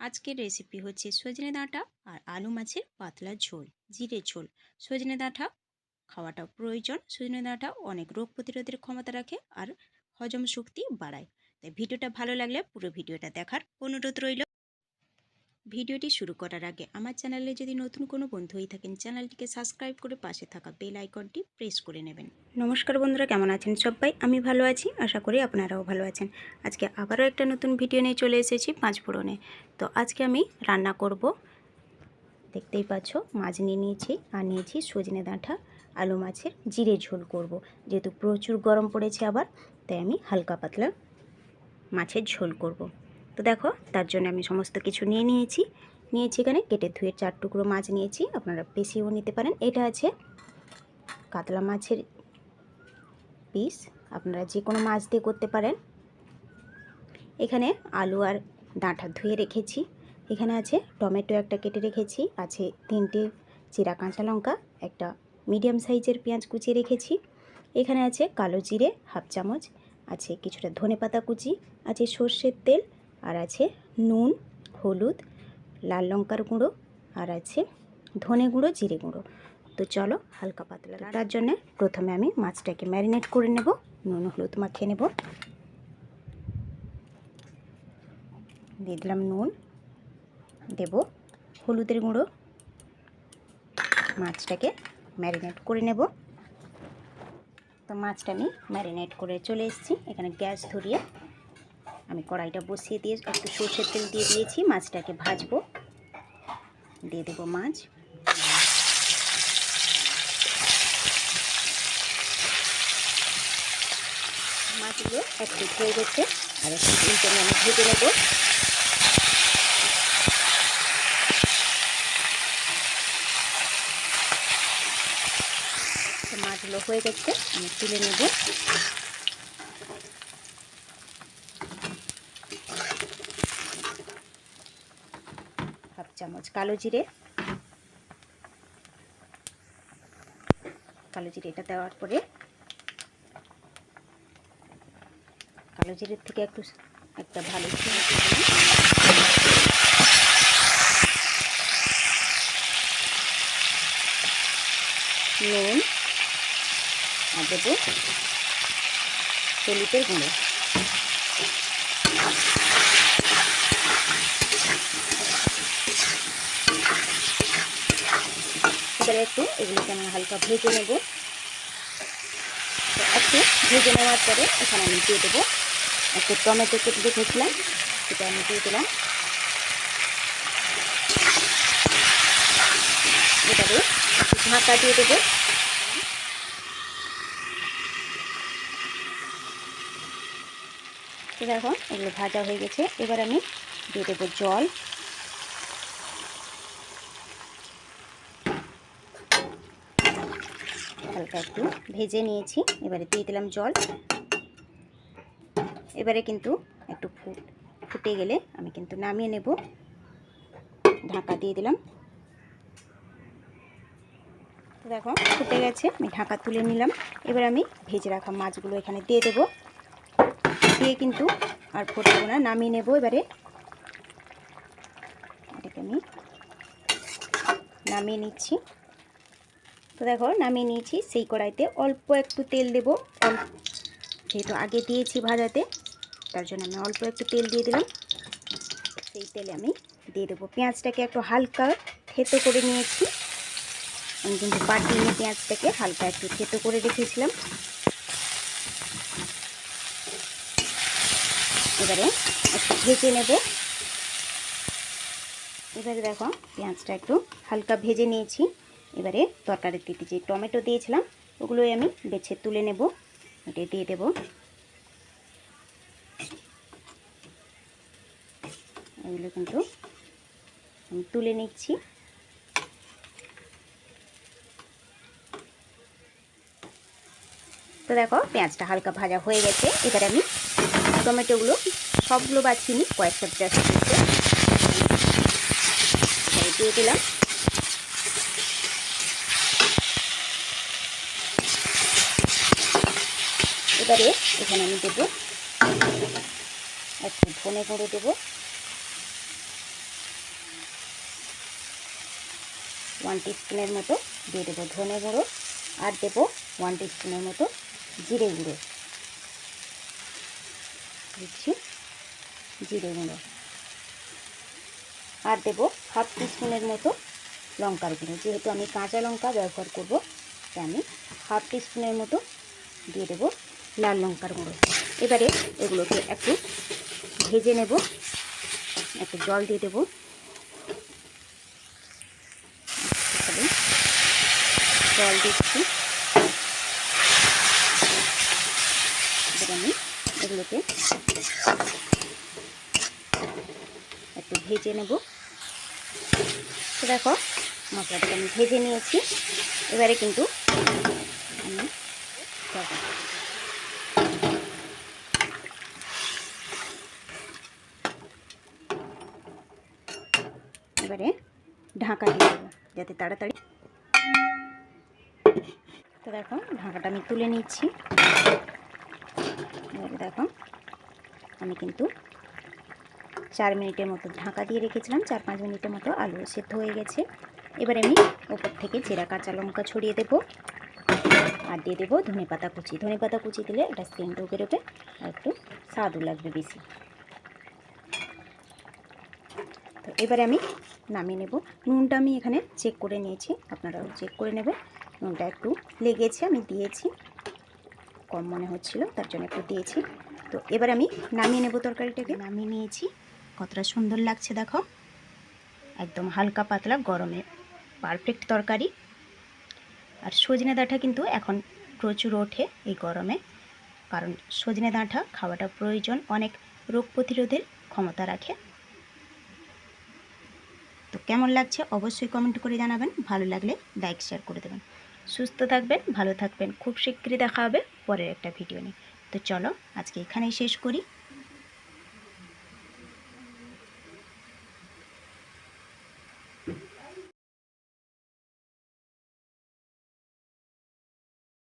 আজকের রেসিপি হচ্ছে সজনে ডাঁটা আর আলু মাছের পাতলা ঝোল, জিরে ঝোল। সজনে ডাঁটা খাওয়াটা প্রয়োজন। সজনে ডাঁটা অনেক রোগ প্রতিরোধের ক্ষমতা রাখে আর হজম শক্তি বাড়ায়। তাই ভিডিওটা ভালো লাগলে পুরো ভিডিওটা দেখার অনুরোধ রইল। ভিডিওটি শুরু করার আগে আমার চ্যানেলে যদি নতুন কোনো বন্ধু হয়ে থাকেন, চ্যানেলটিকে সাবস্ক্রাইব করে পাশে থাকা বেল আইকনটি প্রেস করে নেবেন। নমস্কার বন্ধুরা, কেমন আছেন সবাই? আমি ভালো আছি, আশা করি আপনারাও ভালো আছেন। আজকে আবারও একটা নতুন ভিডিও নিয়ে চলে এসেছি পাঁচ ফোড়নে তো আজকে আমি রান্না করব। দেখতেই পাচ্ছ, মাছ নিয়ে নিয়েছি, আর নিয়েছি সজনে ডাঁটা, আলু মাছের জিরে ঝোল করব। যেহেতু প্রচুর গরম পড়েছে আবার, তাই আমি হালকা পাতলা মাছের ঝোল করব। তো দেখো, তার জন্য আমি সমস্ত কিছু নিয়ে নিয়েছি। নিয়েছি এখানে কেটে ধুয়ে চার টুকরো মাছ নিয়েছি, আপনারা পেশিও নিতে পারেন। এটা আছে কাতলা মাছের পিস, আপনারা যে কোনো মাছ দিয়ে করতে পারেন। এখানে আলু আর ডাঁটা ধুয়ে রেখেছি। এখানে আছে টমেটো একটা কেটে রেখেছি, আছে তিনটে চিরা কাঁচা লঙ্কা, একটা মিডিয়াম সাইজের পেঁয়াজ কুচিয়ে রেখেছি। এখানে আছে কালো জিরে হাফ চামচ, আছে কিছুটা ধনে পাতা কুচি, আছে সর্ষের তেল আর আছে নুন হলুদ লাল লঙ্কার গুঁড়ো আর আছে ধনে গুঁড়ো জিরে গুঁড়ো। তো চলো হালকা পাতলা তার জন্য প্রথমে আমি মাছটাকে ম্যারিনেট করে নেব নুন হলুদ মাখিয়ে নেব। দিয়ে দিলাম নুন দেব হলুদের গুঁড়ো। মাছটাকে ম্যারিনেট করে নেব। তো মাছটা আমি ম্যারিনেট করে চলে এসেছি। এখানে গ্যাস ধরিয়ে আমি কড়াইটা বসিয়ে দিয়ে একটু সর্ষের তেল দিয়ে দিয়েছি, মাছটাকে ভাজবো। দিয়ে দেবো মাছ। মাছগুলো একটু হয়ে গেছে, আর একটু উল্টে আমি ভেজে নেব। মাছগুলো হয়ে গেছে, আমি তুলে নেব হাফ চামচ কালো জিরে। কালো জিরে এটা দেওয়ার পরে কালো জিরের থেকে একটু একটা ভালো নুন আর দেবো হলুদের গুঁড়ো। এবারে একটু, এগুলোকে আমি হালকা ভেজে নেব। একটু ভেজে নেওয়ার পরে এখানে আমি দিয়ে দেবো একটু টমেটো কেটে রেখেছিলাম, সেটা আমি দিয়ে দিলাম। এবারে ঢাকা দিয়ে দেবো। দেখো এগুলো ভাজা হয়ে গেছে। এবার আমি দিয়ে দেবো জল। হালকা একটু ভেজে নিয়েছি। এবারে দিয়ে দিলাম জল। এবারে কিন্তু একটু ফুটে গেলে আমি কিন্তু নামিয়ে নেব। ঢাকা দিয়ে দিলাম। দেখো, ফুটে গেছে, আমি ঢাকা তুলে নিলাম। এবার আমি ভেজে রাখা মাছগুলো এখানে দিয়ে দেবো। দিয়ে কিন্তু আর ফোটাবো না, নামিয়ে নেব এবারে। এটাকে আমি নামিয়ে নিচ্ছি। তো দেখো নামিয়ে নিয়েছি, সেই কড়াইতে অল্প একটু তেল দেবো। যেহেতু আগে দিয়েছি ভাজাতে, তার জন্য আমি অল্প একটু তেল দিয়ে দিলাম। সেই তেলে আমি দিয়ে দেবো পেঁয়াজটাকে একটু হালকা থেতো করে নিয়েছি। আমি কিন্তু বাটি নিয়ে পেঁয়াজটাকে, হালকা একটু থেতো করে রেখেছিলাম। এবারে একটু ভেজে নেব। এবারে দেখো পেঁয়াজটা একটু হালকা ভেজে নিয়েছি। এবারে তরকারিতে যে টমেটো দিয়েছিলাম, ওগুলোই আমি বেছে তুলে নেব এটা দিয়ে দেব। এগুলো কিন্তু আমি তুলে নিচ্ছি। তো দেখো, পেঁয়াজটা হালকা ভাজা হয়ে গেছে। এবারে আমি টমেটোগুলো সবগুলো বাছিনি কয়েকটা জাস্ট দিয়ে দিলাম। এবারে এখানে আমি দেবো একটু ধনে গুঁড়ো দেবো। ওয়ান টিস্পুনের মতো দিয়ে দেবো ধনে গুঁড়ো আর দেবো ওয়ান টিস্পুনের মতো জিরে গুঁড়ো। দিচ্ছি জিরে গুঁড়ো। আর দেবো হাফ টিস্পুনের মতো লঙ্কার গুঁড়ো। যেহেতু আমি কাঁচা লঙ্কা ব্যবহার করব, তাই আমি হাফ টিস্পুনের মতো দিয়ে দেবো লাল লঙ্কার গুঁড়ো। এবারে এগুলোকে একটু ভেজে নেব, একটু জল দিয়ে দেবো। জল দিচ্ছি। আমি এগুলোকে একটু ভেজে নেব। দেখো, মশলাটাকে আমি ভেজে নিয়েছি। এবারে কিন্তু এবারে ঢাকা দিয়ে দেবো, যাতে তাড়াতাড়ি। তো দেখো, ঢাকাটা আমি তুলে নিচ্ছি। এবারে দেখো, আমি কিন্তু চার মিনিটের মতো ঢাকা দিয়ে রেখেছিলাম, চার পাঁচ মিনিটের মতো আলু সেদ্ধ হয়ে গেছে। এবারে আমি ওপর থেকে জিরা, কাঁচা লঙ্কা ছড়িয়ে দেবো। আর দিয়ে দেবো ধনে পাতা কুচি। ধনে পাতা কুচি দিলে এটা সেন্টও বেরোবে আর একটু স্বাদও লাগবে বেশি। তো এবারে আমি নামিয়ে নেব। নুনটা আমি এখানে চেক করে নিয়েছি। আপনারাও চেক করে নেবেন। নুনটা একটু লেগেছে, আমি দিয়েছি। কম মনে হচ্ছিল, তার জন্য একটু দিয়েছি। তো এবার আমি নামিয়ে নেব তরকারিটাকে। নামিয়ে নিয়েছি। কতটা সুন্দর লাগছে, দেখো। একদম হালকা পাতলা, গরমে পারফেক্ট তরকারি। আর সজনে ডাঁটা কিন্তু এখন প্রচুর ওঠে এই গরমে। কারণ সজনে ডাঁটা খাওয়াটা প্রয়োজন, অনেক রোগ প্রতিরোধের ক্ষমতা রাখে। কেমন লাগছে অবশ্যই কমেন্ট করে জানাবেন। ভালো লাগলে লাইক শেয়ার করে দেবেন। সুস্থ থাকবেন, ভালো থাকবেন। খুব শীঘ্রই দেখা হবে পরের একটা ভিডিও নিয়ে। তো চলো, আজকে এখানেই শেষ করি।